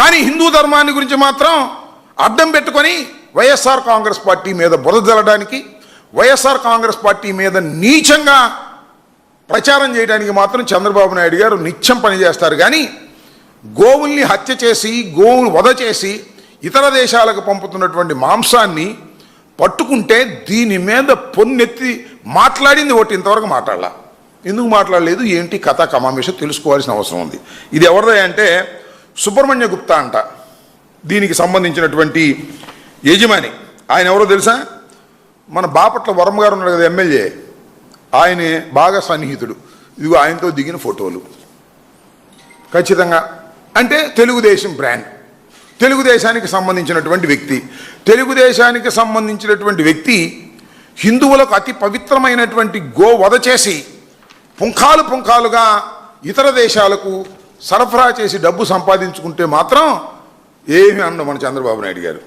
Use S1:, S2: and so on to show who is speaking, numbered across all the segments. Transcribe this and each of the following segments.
S1: కానీ హిందూ ధర్మాన్ని గురించి మాత్రం అడ్డం పెట్టుకొని వైఎస్ఆర్ కాంగ్రెస్ పార్టీ మీద బురద జల్లడానికి వైఎస్ఆర్ కాంగ్రెస్ పార్టీ మీద నీచంగా ప్రచారం చేయడానికి మాత్రం చంద్రబాబు నాయుడు గారు నిత్యం పనిచేస్తారు కానీ గోవుల్ని హత్య చేసి గోవులు వధ చేసి ఇతర దేశాలకు పంపుతున్నటువంటి మాంసాన్ని పట్టుకుంటే దీని మీద పొన్నెత్తి మాట్లాడింది ఒకటి ఇంతవరకు మాట్లాడాల. ఎందుకు మాట్లాడలేదు? ఏంటి కథ కమామేషం తెలుసుకోవాల్సిన అవసరం ఉంది. ఇది ఎవరిదే అంటే సుబ్రహ్మణ్య గుప్తా అంట. దీనికి సంబంధించినటువంటి యజమాని. ఆయన ఎవరో తెలుసా? మన బాపట్ల వరమ గారు ఉన్నాడు కదా ఎమ్మెల్యే. ఆయనే బాగా సన్నిహితుడు. ఇదిగో ఆయనతో దిగిన ఫోటోలు. ఖచ్చితంగా. అంటే తెలుగుదేశం బ్రాండ్. తెలుగుదేశానికి సంబంధించినటువంటి వ్యక్తి. తెలుగుదేశానికి సంబంధించినటువంటి వ్యక్తి హిందువులకు అతి పవిత్రమైనటువంటి గో వధ చేసి పుంఖాలు పుంఖాలుగా ఇతర దేశాలకు సరఫరా చేసి డబ్బు సంపాదించుకుంటే మాత్రం ఏమి అన్న మన చంద్రబాబు నాయుడు గారు.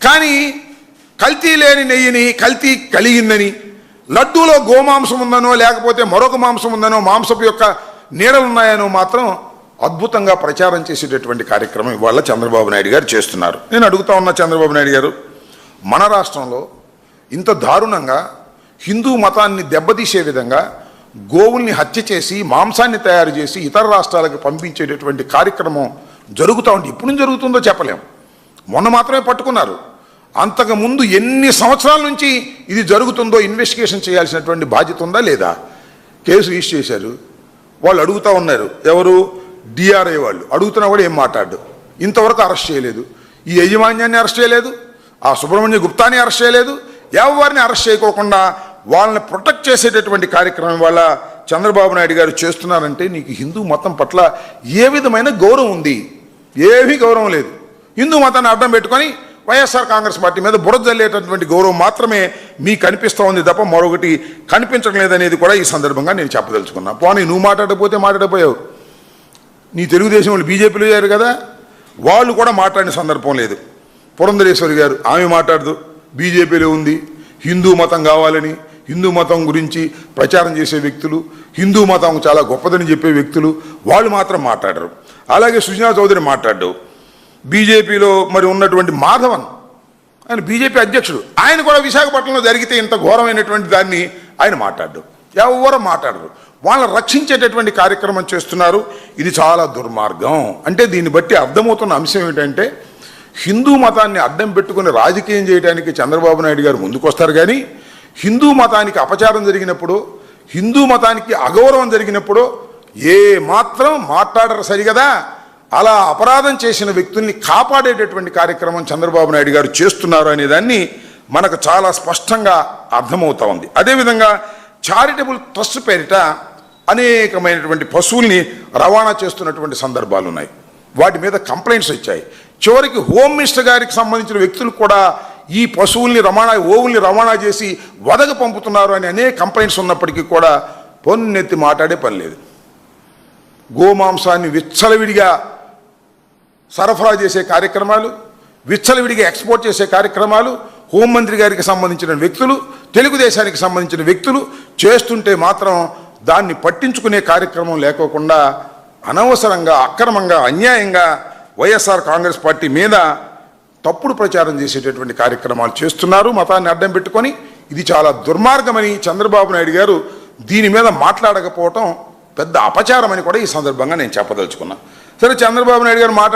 S1: కానీ కల్తీ లేని నెయ్యిని కల్తీ కలిగిందని లడ్డూలో గోమాంసం ఉందనో లేకపోతే మరొక మాంసం ఉందనో మాంసపు యొక్క నీడలున్నాయనో మాత్రం అద్భుతంగా ప్రచారం చేసేటటువంటి కార్యక్రమం ఇవాళ చంద్రబాబు నాయుడు గారు చేస్తున్నారు. నేను అడుగుతా ఉన్నా చంద్రబాబు నాయుడు గారు మన రాష్ట్రంలో ఇంత దారుణంగా హిందూ మతాన్ని దెబ్బతీసే విధంగా గోవుల్ని హత్య చేసి మాంసాన్ని తయారు చేసి ఇతర రాష్ట్రాలకు పంపించేటటువంటి కార్యక్రమం జరుగుతూ ఉంటే ఇప్పుడు జరుగుతుందో చెప్పలేం. మొన్న మాత్రమే పట్టుకున్నారు. అంతకు ముందు ఎన్ని సంవత్సరాల నుంచి ఇది జరుగుతుందో ఇన్వెస్టిగేషన్ చేయాల్సినటువంటి బాధ్యత ఉందా లేదా? కేసు రిజిస్టర్ చేశారు. వాళ్ళు అడుగుతా ఉన్నారు. ఎవరు? డిఆర్ఐ వాళ్ళు. అడుగుతున్నా కూడా ఏం మాట్లాడు ఇంతవరకు అరెస్ట్ చేయలేదు. ఈ యజమాన్యాన్ని అరెస్ట్ చేయలేదు. ఆ సుబ్రహ్మణ్య గుప్తాని అరెస్ట్ చేయలేదు. ఎవరిని అరెస్ట్ చేయకోకుండా వాళ్ళని ప్రొటెక్ట్ చేసేటటువంటి కార్యక్రమం వల్ల చంద్రబాబు నాయుడు గారు చేస్తున్నారంటే నీకు హిందూ మతం పట్ల ఏ విధమైన గౌరవం ఉంది? ఏమీ గౌరవం లేదు. హిందూ మతాన్ని అడ్డం పెట్టుకొని వైఎస్ఆర్ కాంగ్రెస్ పార్టీ మీద బురద జల్లేటటువంటి గౌరవం మాత్రమే మీకు కనిపిస్తూ ఉంది తప్ప మరొకటి కనిపించడం లేదనేది కూడా ఈ సందర్భంగా నేను చెప్పదలుచుకున్నా. పోనీ నువ్వు మాట్లాడకపోతే మాట్లాడపోయావు నీ తెలుగుదేశం వాళ్ళు బీజేపీలో అయ్యారు కదా? వాళ్ళు కూడా మాట్లాడిన సందర్భం లేదు. పురంధరేశ్వరి గారు ఆమె మాట్లాడదు. బీజేపీలో ఉంది. హిందూ మతం కావాలని హిందూ మతం గురించి ప్రచారం చేసే వ్యక్తులు హిందూ మతం చాలా గొప్పదని చెప్పే వ్యక్తులు వాళ్ళు మాత్రం మాట్లాడరు. అలాగే సుజనా చౌదరి మాట్లాడ్డావు బీజేపీలో మరి ఉన్నటువంటి మాధవన్ ఆయన బీజేపీ అధ్యక్షుడు. ఆయన కూడా విశాఖపట్నంలో జరిగితే ఇంత ఘోరమైనటువంటి దాన్ని ఆయన మాట్లాడు ఎవరు మాట్లాడరు. వాళ్ళని రక్షించేటటువంటి కార్యక్రమం చేస్తున్నారు. ఇది చాలా దుర్మార్గం. అంటే దీన్ని బట్టి అర్థమవుతున్న అంశం ఏంటంటే హిందూ మతాన్ని అడ్డం పెట్టుకుని రాజకీయం చేయడానికి చంద్రబాబు నాయుడు గారు ముందుకొస్తారు కానీ హిందూ మతానికి అపచారం జరిగినప్పుడు హిందూ మతానికి అగౌరవం జరిగినప్పుడు ఏ మాత్రం మాట్లాడరు సరిగదా? అలా అపరాధం చేసిన వ్యక్తుల్ని కాపాడేటటువంటి కార్యక్రమం చంద్రబాబు నాయుడు గారు చేస్తున్నారు అనే దాన్ని మనకు చాలా స్పష్టంగా అర్థమవుతా ఉంది. అదేవిధంగా చారిటబుల్ ట్రస్ట్ పేరిట అనేకమైనటువంటి పశువుల్ని రవాణా చేస్తున్నటువంటి సందర్భాలు ఉన్నాయి వాటి మీద కంప్లైంట్స్ వచ్చాయి. చివరికి హోమ్ మినిస్టర్ గారికి సంబంధించిన వ్యక్తులు కూడా ఈ పశువుల్ని రవాణా ఓవుల్ని రవాణా చేసి వదగ పంపుతున్నారు అని అనేక కంప్లైంట్స్ ఉన్నప్పటికీ కూడా పొన్నెత్తి మాట్లాడే పని లేదు. గోమాంసాన్ని విచ్చలవిడిగా సరఫరా చేసే కార్యక్రమాలు విచ్చలవిడిగా ఎక్స్పోర్ట్ చేసే కార్యక్రమాలు హోంమంత్రి గారికి సంబంధించిన వ్యక్తులు తెలుగుదేశానికి సంబంధించిన వ్యక్తులు చేస్తుంటే మాత్రం దాన్ని పట్టించుకునే కార్యక్రమం లేకోకుండా అనవసరంగా అక్రమంగా అన్యాయంగా వైఎస్ఆర్ కాంగ్రెస్ పార్టీ మీద తప్పుడు ప్రచారం చేసేటటువంటి కార్యక్రమాలు చేస్తున్నారు. మతాన్ని అడ్డం పెట్టుకొని ఇది చాలా దుర్మార్గమని చంద్రబాబు నాయుడు గారు దీని మీద మాట్లాడకపోవటం పెద్ద అపచారం అని కూడా ఈ సందర్భంగా నేను చెప్పదలుచుకున్నా. సరే చంద్రబాబు నాయుడు గారు మాట